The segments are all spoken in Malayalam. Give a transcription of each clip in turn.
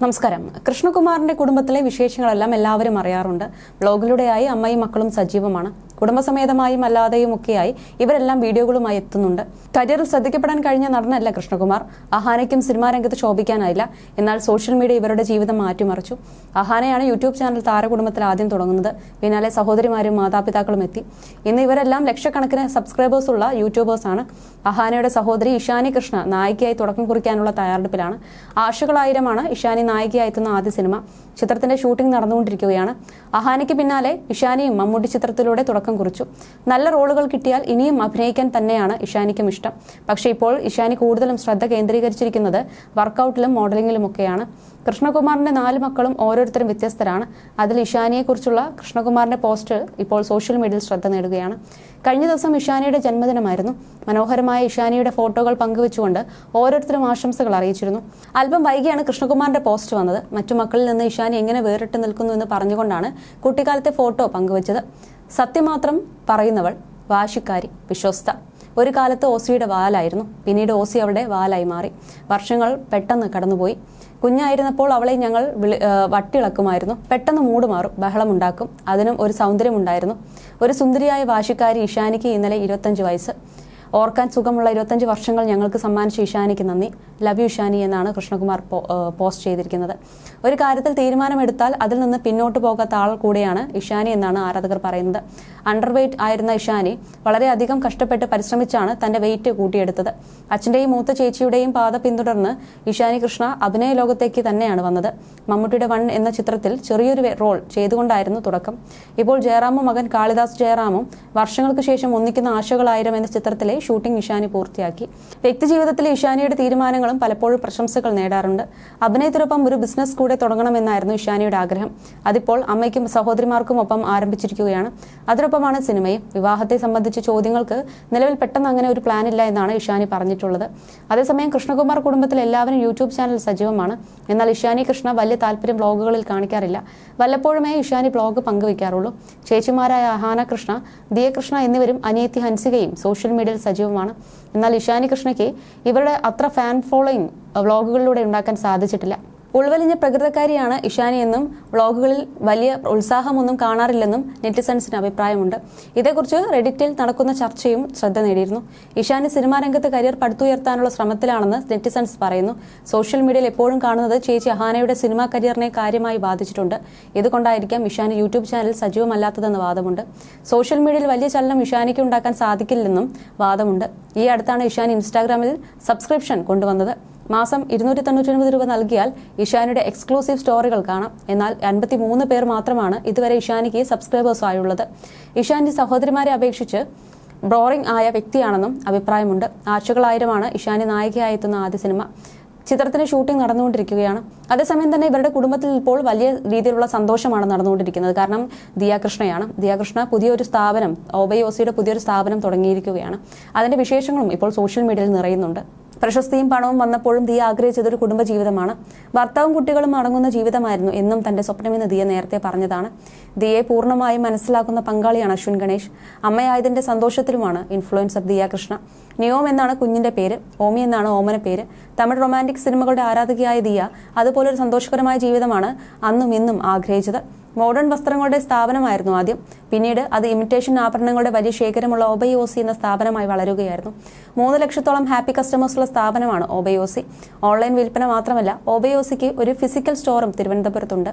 നമസ്കാരം. കൃഷ്ണകുമാറിന്റെ കുടുംബത്തിലെ വിശേഷങ്ങളെല്ലാം എല്ലാവരും അറിയാറുണ്ട്. ബ്ലോഗിലൂടെയായി അമ്മയും മക്കളും സജീവമാണ്. കുടുംബസമേതമായും അല്ലാതെയും ഒക്കെയായി ഇവരെല്ലാം വീഡിയോകളുമായി എത്തുന്നുണ്ട്. കരിയറിൽ ശ്രദ്ധിക്കപ്പെടാൻ കഴിഞ്ഞ നടനല്ല കൃഷ്ണകുമാർ. അഹാനയ്ക്കും സിനിമാ രംഗത്ത് ശോഭിക്കാനായില്ല. എന്നാൽ സോഷ്യൽ മീഡിയ ഇവരുടെ ജീവിതം മാറ്റിമറിച്ചു. അഹാനയാണ് യൂട്യൂബ് ചാനൽ താരകുടുംബത്തിൽ ആദ്യം തുടങ്ങുന്നത്. പിന്നാലെ സഹോദരിമാരും മാതാപിതാക്കളും എത്തി. ഇന്ന് ഇവരെല്ലാം ലക്ഷക്കണക്കിന് സബ്സ്ക്രൈബേഴ്സ് ഉള്ള യൂട്യൂബേഴ്സാണ് അഹാനയുടെ സഹോദരി ഇഷാനി കൃഷ്ണ നായികയായി തുടക്കം കുറിക്കാനുള്ള തയ്യാറെടുപ്പിലാണ്. ആശകളായിരമാണ് ഇഷാനി നായികയായി എത്തുന്ന ആദ്യ സിനിമ. ചിത്രത്തിന്റെ ഷൂട്ടിംഗ് നടന്നുകൊണ്ടിരിക്കുകയാണ്. അഹാനയ്ക്ക് പിന്നാലെ ഇഷാനിയും മമ്മൂട്ടി ചിത്രത്തിലൂടെ തുടക്കം കുറിച്ചു. നല്ല റോളുകൾ കിട്ടിയാൽ ഇനിയും അഭിനയിക്കാൻ തന്നെയാണ് ഇഷാനിക്കും ഇഷ്ടം. പക്ഷേ ഇപ്പോൾ ഇഷാനി കൂടുതലും ശ്രദ്ധ കേന്ദ്രീകരിച്ചിരിക്കുന്നത് വർക്കൗട്ടിലും മോഡലിംഗിലുമൊക്കെയാണ് കൃഷ്ണകുമാറിന്റെ നാല് മക്കളും ഓരോരുത്തരും വ്യത്യസ്തരാണ്. അതിൽ ഇഷാനിയെക്കുറിച്ചുള്ള കൃഷ്ണകുമാറിന്റെ പോസ്റ്റ് ഇപ്പോൾ സോഷ്യൽ മീഡിയയിൽ ശ്രദ്ധ നേടുകയാണ്. കഴിഞ്ഞ ദിവസം ഇഷാനിയുടെ ജന്മദിനമായിരുന്നു. മനോഹരമായ ഇഷാനിയുടെ ഫോട്ടോകൾ പങ്കുവെച്ചുകൊണ്ട് ഓരോരുത്തരും ആശംസകൾ അറിയിച്ചിരുന്നു. അല്പം വൈകിയാണ് കൃഷ്ണകുമാറിന്റെ പോസ്റ്റ് വന്നത്. മറ്റു മക്കളിൽ നിന്ന് ഇഷാനി എങ്ങനെ വേറിട്ട് നിൽക്കുന്നു എന്ന് പറഞ്ഞുകൊണ്ടാണ് കുട്ടിക്കാലത്തെ ഫോട്ടോ പങ്കുവച്ചത്. സത്യമാത്രം പറയുന്നവൾ വാശിക്കാരി വിശ്വസ്ത. ഒരു കാലത്ത് ഓസിയുടെ വാലായിരുന്നു. പിന്നീട് ഓസി അവളുടെ വാലായി മാറി. വർഷങ്ങൾ പെട്ടെന്ന് കടന്നുപോയി. കുഞ്ഞായിരുന്നപ്പോൾ അവളെ ഞങ്ങൾ വിളി വട്ടിളക്കുമായിരുന്നു. പെട്ടെന്ന് മൂട് മാറും ബഹളമുണ്ടാക്കും. അതിനും ഒരു സൗന്ദര്യമുണ്ടായിരുന്നു. ഒരു സുന്ദരിയായ വാശിക്കാരി ഇഷാനിക്ക് ഇന്നലെ ഇരുപത്തഞ്ച് വയസ്സ്. ഓർക്കാൻ സുഖമുള്ള ഇരുപത്തഞ്ച് വർഷങ്ങൾ ഞങ്ങൾക്ക് സമ്മാനിച്ച ഇഷാനിക്ക് നന്ദി. ലവ് യു ഇഷാനി എന്നാണ് കൃഷ്ണകുമാർ പോസ്റ്റ് ചെയ്തിരിക്കുന്നത്. ഒരു കാര്യത്തിൽ തീരുമാനമെടുത്താൽ അതിൽ നിന്ന് പിന്നോട്ട് പോകാത്ത ആൾ കൂടെയാണ് ഇഷാനി എന്നാണ് ആരാധകർ പറയുന്നത്. അണ്ടർ വെയ്റ്റ് ആയിരുന്ന ഇഷാനി വളരെയധികം കഷ്ടപ്പെട്ട് പരിശ്രമിച്ചാണ് തന്റെ വെയിറ്റ് കൂട്ടിയെടുത്തത്. അച്ഛന്റെയും മൂത്ത ചേച്ചിയുടെയും പാത പിന്തുടർന്ന് ഇഷാനി കൃഷ്ണ അഭിനയ ലോകത്തേക്ക് തന്നെയാണ് വന്നത്. മമ്മൂട്ടിയുടെ വൺ എന്ന ചിത്രത്തിൽ ചെറിയൊരു റോൾ ചെയ്തുകൊണ്ടായിരുന്നു തുടക്കം. ഇപ്പോൾ ജയറാമും മകൻ കാളിദാസ് ജയറാമും വർഷങ്ങൾക്ക് ശേഷം ഒന്നിക്കുന്ന ആശകളായിരം എന്ന ചിത്രത്തിലെ ഷൂട്ടിംഗ് ഇഷാനി പൂർത്തിയാക്കി. വ്യക്തിജീവിതത്തിലെ ഇഷാനിയുടെ തീരുമാനങ്ങളും പലപ്പോഴും പ്രശംസകൾ നേടാറുണ്ട്. അഭിനയത്തിനൊപ്പം ഒരു ബിസിനസ് കൂടെ തുടങ്ങണമെന്നായിരുന്നു ഇഷാനിയുടെ ആഗ്രഹം. അതിപ്പോൾ അമ്മയ്ക്കും സഹോദരിമാർക്കും ഒപ്പം ആരംഭിച്ചിരിക്കുകയാണ്. അതിനൊപ്പമാണ് സിനിമയും. വിവാഹത്തെ സംബന്ധിച്ച ചോദ്യങ്ങൾക്ക് നിലവിൽ പെട്ടെന്ന് അങ്ങനെ ഒരു പ്ലാൻ ഇല്ല എന്നാണ് ഇഷാനി പറഞ്ഞിട്ടുള്ളത്. അതേസമയം കൃഷ്ണകുമാർ കുടുംബത്തിലെ എല്ലാവരും യൂട്യൂബ് ചാനൽ സജീവമാണ്. എന്നാൽ ഇഷാനി കൃഷ്ണ വലിയ താല്പര്യം ബ്ലോഗുകളിൽ കാണിക്കാറില്ല. വല്ലപ്പോഴുമേ ഇഷാനി ബ്ലോഗ് പങ്കുവയ്ക്കാറുള്ളൂ ചേച്ചിമാരായ അഹാന കൃഷ്ണ ദിയ കൃഷ്ണ എന്നിവരും അനിയത്തി ഹൻസികയും സോഷ്യൽ മീഡിയയിൽ സജീവമാണ്. എന്നാൽ ഇഷാനി കൃഷ്ണയ്ക്ക് ഇവരുടെ അത്ര ഫാൻ ഫോളോയിങ് വ്ളോഗുകളിലൂടെ ഉണ്ടാക്കാൻ സാധിച്ചിട്ടില്ല. ഉൾവലിഞ്ഞ പ്രകൃതക്കാരിയാണ് ഇഷാനിയെന്നും വ്ളോഗുകളിൽ വലിയ ഉത്സാഹമൊന്നും കാണാറില്ലെന്നും നെറ്റിസൺസിന് അഭിപ്രായമുണ്ട്. ഇതേക്കുറിച്ച് റെഡിറ്റിൽ നടക്കുന്ന ചർച്ചയും ശ്രദ്ധ നേടിയിരുന്നു. ഇഷാനി സിനിമാ രംഗത്ത് കരിയർ പടുത്തുയർത്താനുള്ള ശ്രമത്തിലാണെന്ന് നെറ്റിസൺസ് പറയുന്നു. സോഷ്യൽ മീഡിയയിൽ എപ്പോഴും കാണുന്നത് ചേച്ചി അഹാനയുടെ സിനിമാ കരിയറിനെ കാര്യമായി ബാധിച്ചിട്ടുണ്ട്. ഇതുകൊണ്ടായിരിക്കാം ഇഷാനി യൂട്യൂബ് ചാനൽ സജീവമല്ലാത്തതെന്ന് വാദമുണ്ട്. സോഷ്യൽ മീഡിയയിൽ വലിയ ചലനം ഇഷാനിക്ക് ഉണ്ടാക്കാൻ സാധിക്കില്ലെന്നും വാദമുണ്ട്. ഈ അടുത്താണ് ഇഷാൻ ഇൻസ്റ്റാഗ്രാമിൽ സബ്സ്ക്രിപ്ഷൻ കൊണ്ടുവന്നത്. മാസം ഇരുന്നൂറ്റി തൊണ്ണൂറ്റി രൂപ നൽകിയാൽ ഇഷാനിയുടെ എക്സ്ക്ലൂസീവ് സ്റ്റോറികൾ കാണാം. എന്നാൽ അൻപത്തി മൂന്ന് പേർ മാത്രമാണ് ഇതുവരെ ഇഷാനിക്ക് സബ്സ്ക്രൈബേഴ്സായുള്ളത്. ഇഷാന്റെ സഹോദരിമാരെ അപേക്ഷിച്ച് ബോറിംഗ് ആയ വ്യക്തിയാണെന്നും അഭിപ്രായമുണ്ട്. ആഴ്ചകളായിരമാണ് ഇഷാനി നായികയായി എത്തുന്ന ആദ്യ സിനിമ. ചിത്രത്തിന്റെ ഷൂട്ടിംഗ് നടന്നുകൊണ്ടിരിക്കുകയാണ്. അതേസമയം തന്നെ ഇവരുടെ കുടുംബത്തിൽ ഇപ്പോൾ വലിയ രീതിയിലുള്ള സന്തോഷമാണ് നടന്നുകൊണ്ടിരിക്കുന്നത്. കാരണം ദിയാകൃഷ്ണയാണ്. ദിയാകൃഷ്ണ പുതിയൊരു സ്ഥാപനം ഒബൈഒസിയുടെ പുതിയൊരു സ്ഥാപനം തുടങ്ങിയിരിക്കുകയാണ്. അതിന്റെ വിശേഷങ്ങളും ഇപ്പോൾ സോഷ്യൽ മീഡിയയിൽ നിറയുന്നുണ്ട്. പ്രശസ്തിയും പണവും വന്നപ്പോഴും ദിയ ആഗ്രഹിച്ചത് ഒരു കുടുംബ ജീവിതമാണ് ഭർത്താവും കുട്ടികളും അടങ്ങുന്ന ജീവിതമായിരുന്നു എന്നും തന്റെ സ്വപ്നമെന്ന് ദിയ നേരത്തെ പറഞ്ഞതാണ്. ദിയയെ പൂർണമായും മനസ്സിലാക്കുന്ന പങ്കാളിയാണ് അശ്വിൻ ഗണേഷ്. അമ്മയായതിന്റെ സന്തോഷത്തിലുമാണ് ഇൻഫ്ലുവൻസർ ദിയ കൃഷ്ണ നിയോം എന്നാണ് കുഞ്ഞിന്റെ പേര് ഓമി എന്നാണ് ഓമന പേര്. തമിഴ് റൊമാന്റിക് സിനിമകളുടെ ആരാധകയായ ദിയ അതുപോലൊരു സന്തോഷകരമായ ജീവിതമാണ് അന്നും ഇന്നും ആഗ്രഹിച്ചത്. മോഡേൺ വസ്ത്രങ്ങളുടെ സ്ഥാപനമായിരുന്നു ആദ്യം. പിന്നീട് അത് ഇമിറ്റേഷൻ ആഭരണങ്ങളുടെ വലിയ ശേഖരമുള്ള ഒബയോസി എന്ന സ്ഥാപനമായി വളരുകയായിരുന്നു. മൂന്ന് ലക്ഷത്തോളം ഹാപ്പി കസ്റ്റമേഴ്സുള്ള സ്ഥാപനമാണ് ഒബയോസി ഓൺലൈൻ വിൽപ്പന മാത്രമല്ല ഒബയോസിക്ക് ഒരു ഫിസിക്കൽ സ്റ്റോറും തിരുവനന്തപുരത്തുണ്ട്.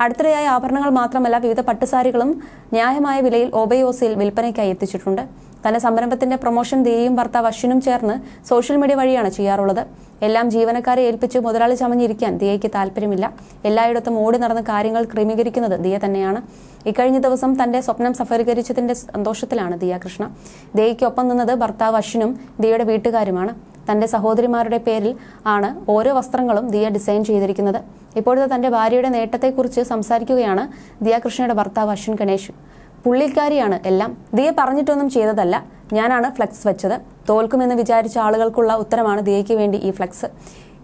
അടുത്തിടെയായി ആഭരണങ്ങൾ മാത്രമല്ല വിവിധ പട്ടുസാരികളും ന്യായമായ വിലയിൽ ഒബയോസിയിൽ വിൽപ്പനയ്ക്കായി എത്തിച്ചിട്ടുണ്ട്. തന്റെ സംരംഭത്തിന്റെ പ്രൊമോഷൻ ദിയയും ഭർത്താവ് അശ്വിനും ചേർന്ന് സോഷ്യൽ മീഡിയ വഴിയാണ് ചെയ്യാറുള്ളത്. എല്ലാം ജീവനക്കാരെ ഏൽപ്പിച്ച് മുതലാളി ചമഞ്ഞിരിക്കാൻ ദിയയ്ക്ക് താല്പര്യമില്ല. എല്ലായിടത്തും ഓടി നടന്ന് കാര്യങ്ങൾ ക്രമീകരിക്കുന്നത് ദിയ തന്നെയാണ്. ഇക്കഴിഞ്ഞ ദിവസം തന്റെ സ്വപ്നം സഫലീകരിച്ചതിന്റെ സന്തോഷത്തിലാണ് ദിയ കൃഷ്ണ. ദിയയ്ക്കൊപ്പം നിന്നത് ഭർത്താവ് അശ്വിനും ദിയയുടെ വീട്ടുകാരുമാണ്. തന്റെ സഹോദരിമാരുടെ പേരിൽ ആണ് ഓരോ വസ്ത്രങ്ങളും ദിയ ഡിസൈൻ ചെയ്തിരിക്കുന്നത്. ഇപ്പോഴത്തെ തന്റെ ഭാര്യയുടെ നേട്ടത്തെക്കുറിച്ച് സംസാരിക്കുകയാണ് ദിയ കൃഷ്ണയുടെ ഭർത്താവ് അശ്വിൻ ഗണേഷ്. പുള്ളിക്കാരിയാണ് എല്ലാം. ദിയെ പറഞ്ഞിട്ടൊന്നും ചെയ്തതല്ല. ഞാനാണ് ഫ്ലക്സ് വെച്ചത്. തോൽക്കുമെന്ന് വിചാരിച്ച ആളുകൾക്കുള്ള ഉത്തരമാണ് ദിയയ്ക്ക് വേണ്ടി ഈ ഫ്ലക്സ്.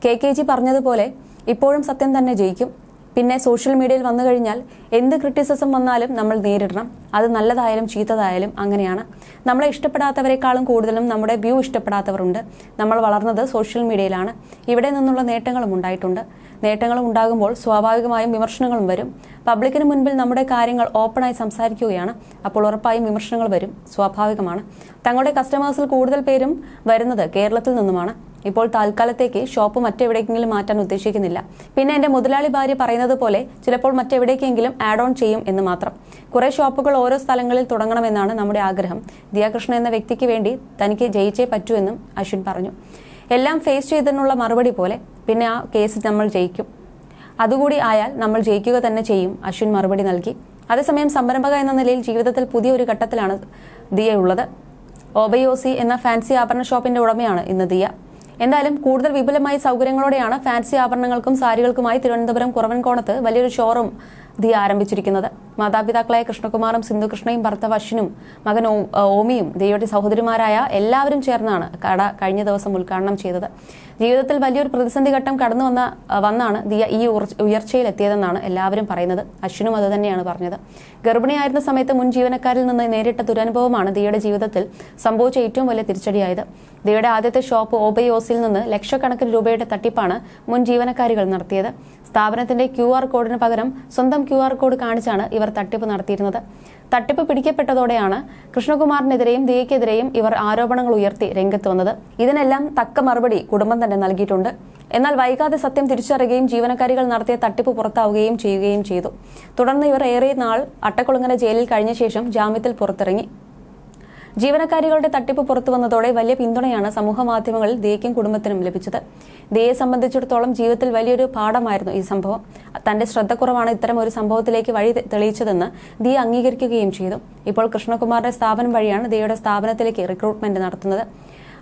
കെ കെ ജി പറഞ്ഞതുപോലെ ഇപ്പോഴും സത്യം തന്നെ ജയിക്കും. പിന്നെ സോഷ്യൽ മീഡിയയിൽ വന്നു കഴിഞ്ഞാൽ എന്ത് ക്രിറ്റിസിസം വന്നാലും നമ്മൾ നേരിടണം. അത് നല്ലതായാലും ചീത്തതായാലും അങ്ങനെയാണ്. നമ്മളെ ഇഷ്ടപ്പെടാത്തവരെക്കാളും കൂടുതലും നമ്മുടെ വ്യൂ ഇഷ്ടപ്പെടാത്തവരുണ്ട്. നമ്മൾ വളർന്നത് സോഷ്യൽ മീഡിയയിലാണ് ഇവിടെ നിന്നുള്ള നേട്ടങ്ങളും ഉണ്ടായിട്ടുണ്ട്. നേട്ടങ്ങളും ഉണ്ടാകുമ്പോൾ സ്വാഭാവികമായും വിമർശനങ്ങളും വരും. പബ്ലിക്കിന് മുൻപിൽ നമ്മുടെ കാര്യങ്ങൾ ഓപ്പണായി സംസാരിക്കുകയാണ്. അപ്പോൾ ഉറപ്പായും വിമർശനങ്ങൾ വരും. സ്വാഭാവികമാണ്. തങ്ങളുടെ കസ്റ്റമേഴ്സിൽ കൂടുതൽ പേരും വരുന്നത് കേരളത്തിൽ നിന്നുമാണ്. ഇപ്പോൾ താൽക്കാലത്തേക്ക് ഷോപ്പ് മറ്റെവിടേക്കെങ്കിലും മാറ്റാൻ ഉദ്ദേശിക്കുന്നില്ല. പിന്നെ എന്റെ മുതലാളി ഭാര്യ പറയുന്നത് പോലെ ചിലപ്പോൾ മറ്റെവിടേക്കെങ്കിലും ആഡ് ഓൺ ചെയ്യും എന്ന് മാത്രം. കുറേ ഷോപ്പുകൾ ഓരോ സ്ഥലങ്ങളിൽ തുടങ്ങണമെന്നാണ് നമ്മുടെ ആഗ്രഹം. ദിയാകൃഷ്ണൻ എന്ന വ്യക്തിക്ക് വേണ്ടി തനിക്ക് ജയിച്ചേ പറ്റൂ എന്നും അശ്വിൻ പറഞ്ഞു. എല്ലാം ഫേസ് ചെയ്തതിനുള്ള മറുപടി പോലെ പിന്നെ ആ കേസ് നമ്മൾ ജയിക്കും. അതുകൂടി ആയാൽ നമ്മൾ ജയിക്കുക തന്നെ ചെയ്യും അശ്വിൻ മറുപടി നൽകി. അതേസമയം സംരംഭക എന്ന നിലയിൽ ജീവിതത്തിൽ പുതിയൊരു ഘട്ടത്തിലാണ് ദിയ ഉള്ളത് ഓബയോസി എന്ന ഫാൻസി ആഭരണ ഷോപ്പിന്റെ ഉടമയാണ് ഇന്ന് ദിയ. എന്തായാലും കൂടുതൽ വിപുലമായ സൗകര്യങ്ങളോടെയാണ് ഫാൻസി ആഭരണങ്ങൾക്കും സാരികൾക്കുമായി തിരുവനന്തപുരം കുറവൻകോണത്ത് വലിയൊരു ഷോറൂം ദി ആരംഭിച്ചിരിക്കുന്നത്. മാതാപിതാക്കളായ കൃഷ്ണകുമാറും സിന്ധുകൃഷ്ണയും ഭർത്താവ് അശ്വിനും മകൻ ഓമിയും ദിയയുടെ സഹോദരിമാരായ എല്ലാവരും ചേർന്നാണ് കട കഴിഞ്ഞ ദിവസം ഉദ്ഘാടനം ചെയ്തത്. ജീവിതത്തിൽ വലിയൊരു പ്രതിസന്ധി ഘട്ടം കടന്നു വന്ന വന്നാണ് ദിയ ഈ ഉയർച്ചയിൽ ഉയർച്ചയിലെത്തിയതെന്നാണ് എല്ലാവരും പറയുന്നത്. അശ്വിനും അത് തന്നെയാണ് പറഞ്ഞത്. ഗർഭിണിയായിരുന്ന സമയത്ത് മുൻ ജീവനക്കാരിൽ നിന്ന് നേരിട്ട ദുരനുഭവമാണ് ദിയയുടെ ജീവിതത്തിൽ സംഭവിച്ച ഏറ്റവും വലിയ തിരിച്ചടിയായത്. ദിയയുടെ ആദ്യത്തെ ഷോപ്പ് ഓബയോസിൽ നിന്ന് ലക്ഷക്കണക്കിന് രൂപയുടെ തട്ടിപ്പാണ് മുൻ ജീവനക്കാരികൾ നടത്തിയത്. സ്ഥാപനത്തിന്റെ ക്യു ആർ കോഡിന് പകരം സ്വന്തം ക്യു ആർ കോഡ് കാണിച്ചാണ് ഇവർ തട്ടിപ്പ് നടത്തിയിരുന്നത്. തട്ടിപ്പ് പിടിക്കപ്പെട്ടതോടെയാണ് കൃഷ്ണകുമാറിനെതിരെയും ദിയയ്ക്കെതിരെയും ഇവർ ആരോപണങ്ങൾ ഉയർത്തി രംഗത്ത് വന്നത്. ഇതിനെല്ലാം തക്ക മറുപടി കുടുംബം തന്നെ നൽകിയിട്ടുണ്ട്. എന്നാൽ വൈകാതെ സത്യം തിരിച്ചറിയുകയും ജീവനക്കാരികൾ നടത്തിയ തട്ടിപ്പ് പുറത്താവുകയും ചെയ്യുകയും ചെയ്തു. തുടർന്ന് ഇവർ ഏറെ നാൾ അട്ടക്കുളങ്ങര ജയിലിൽ കഴിഞ്ഞ ശേഷം ജാമ്യത്തിൽ പുറത്തിറങ്ങി. ജീവനക്കാരികളുടെ തട്ടിപ്പ് പുറത്തു വന്നതോടെ വലിയ പിന്തുണയാണ് സമൂഹ മാധ്യമങ്ങളിൽ ദിയയ്ക്കും കുടുംബത്തിനും ലഭിച്ചത്. ദേയെ സംബന്ധിച്ചിടത്തോളം ജീവിതത്തിൽ വലിയൊരു പാഠമായിരുന്നു ഈ സംഭവം. തന്റെ ശ്രദ്ധക്കുറവാണ് ഇത്തരം ഒരു സംഭവത്തിലേക്ക് വഴി തെളിയിച്ചതെന്ന് ദിയ അംഗീകരിക്കുകയും ചെയ്തു. ഇപ്പോൾ കൃഷ്ണകുമാറിന്റെ സ്ഥാപനം വഴിയാണ് ദിയയുടെ സ്ഥാപനത്തിലേക്ക് റിക്രൂട്ട്മെന്റ് നടത്തുന്നത്.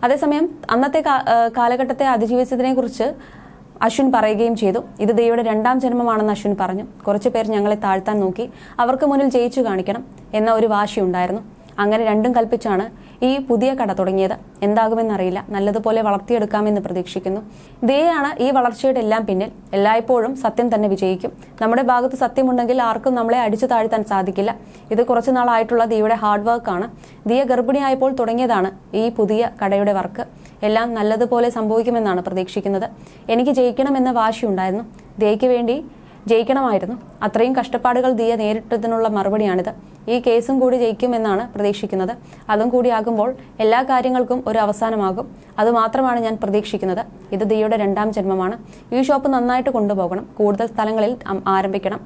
അതേസമയം അന്നത്തെ കാലഘട്ടത്തെ അതിജീവിച്ചതിനെ കുറിച്ച് അശ്വിൻ പറയുകയും ചെയ്തു. ഇത് ദൈവയുടെ രണ്ടാം ജന്മമാണെന്ന് അശ്വിൻ പറഞ്ഞു. കുറച്ചു പേർ ഞങ്ങളെ താഴ്ത്താൻ നോക്കി. അവർക്ക് മുന്നിൽ ജയിച്ചു കാണിക്കണം എന്ന ഒരു വാശിയുണ്ടായിരുന്നു. അങ്ങനെ രണ്ടും കൽപ്പിച്ചാണ് ഈ പുതിയ കട തുടങ്ങിയത്. എന്താകുമെന്നറിയില്ല. നല്ലതുപോലെ വളർത്തിയെടുക്കാമെന്ന് പ്രതീക്ഷിക്കുന്നു. ദയാണ് ഈ വളർച്ചയുടെ എല്ലാം പിന്നിൽ. എല്ലായ്പ്പോഴും സത്യം തന്നെ വിജയിക്കും. നമ്മുടെ ഭാഗത്ത് സത്യമുണ്ടെങ്കിൽ ആർക്കും നമ്മളെ അടിച്ചു താഴ്ത്താൻ സാധിക്കില്ല. ഇത് കുറച്ചു നാളായിട്ടുള്ള ദിയുടെ ഹാർഡ് വർക്കാണ് ദിയ ഗർഭിണിയായപ്പോൾ തുടങ്ങിയതാണ് ഈ പുതിയ കടയുടെ വർക്ക്. എല്ലാം നല്ലതുപോലെ സംഭവിക്കുമെന്നാണ് പ്രതീക്ഷിക്കുന്നത്. എനിക്ക് ജയിക്കണമെന്ന വാശിയുണ്ടായിരുന്നു. ദിയയ്ക്ക് വേണ്ടി ജയിക്കണമായിരുന്നു. അത്രയും കഷ്ടപ്പാടുകൾ ദിയ നേരിട്ടതിനുള്ള മറുപടിയാണിത്. ഈ കേസും കൂടി ജയിക്കുമെന്നാണ് പ്രതീക്ഷിക്കുന്നത്. അതും കൂടിയാകുമ്പോൾ എല്ലാ കാര്യങ്ങൾക്കും ഒരു അവസാനമാകും. അതുമാത്രമാണ് ഞാൻ പ്രതീക്ഷിക്കുന്നത്. ഇത് ദിയയുടെ രണ്ടാം ജന്മമാണ്. ഈ ഷോപ്പ് നന്നായിട്ട് കൊണ്ടുപോകണം. കൂടുതൽ സ്ഥലങ്ങളിൽ ആരംഭിക്കണം.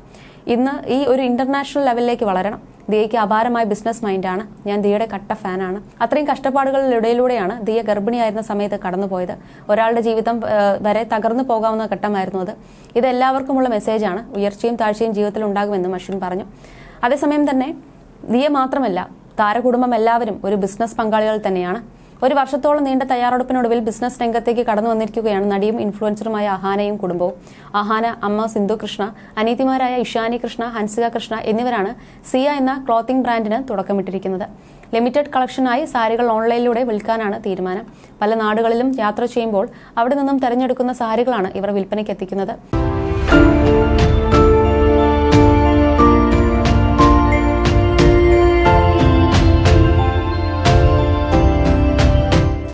ഇന്ന് ഈ ഒരു ഇന്റർനാഷണൽ ലെവലിലേക്ക് വളരണം. ദിയയ്ക്ക് അപാരമായ ബിസിനസ് മൈൻഡാണ് ഞാൻ ദിയയുടെ കട്ട ഫാനാണ് അത്രയും കഷ്ടപ്പാടുകളിലിടയിലൂടെയാണ് ദിയ ഗർഭിണിയായിരുന്ന സമയത്ത് കടന്നുപോയത്. ഒരാളുടെ ജീവിതം വരെ തകർന്നു പോകാവുന്ന ഘട്ടമായിരുന്നു അത്. ഇത് എല്ലാവർക്കുമുള്ള മെസ്സേജാണ് ഉയർച്ചയും താഴ്ചയും ജീവിതത്തിൽ ഉണ്ടാകുമെന്ന് അശ്വിൻ പറഞ്ഞു. അതേസമയം തന്നെ ദിയ മാത്രമല്ല താരകുടുംബം എല്ലാവരും ഒരു ബിസിനസ് പങ്കാളികൾ തന്നെയാണ്. ഒരു വർഷത്തോളം നീണ്ട തയ്യാറെടുപ്പിനൊടുവിൽ ബിസിനസ് രംഗത്തേക്ക് കടന്നു വന്നിരിക്കുകയാണ് നടിയും ഇൻഫ്ലുവൻസറുമായ അഹാനയും കുടുംബവും. അഹാന അമ്മ സിന്ധു കൃഷ്ണ അനീതിമാരായ ഇഷാനി കൃഷ്ണ ഹൻസിക കൃഷ്ണ എന്നിവരാണ് സിയ എന്ന ക്ലോത്തിംഗ് ബ്രാൻഡിന് തുടക്കമിട്ടിരിക്കുന്നത്. ലിമിറ്റഡ് കളക്ഷനായി സാരികൾ ഓൺലൈനിലൂടെ വിൽക്കാനാണ് തീരുമാനം. പല നാടുകളിലും യാത്ര ചെയ്യുമ്പോൾ അവിടെ നിന്നും തെരഞ്ഞെടുക്കുന്ന സാരികളാണ് ഇവർ വിൽപ്പനയ്ക്ക് എത്തിക്കുന്നത്.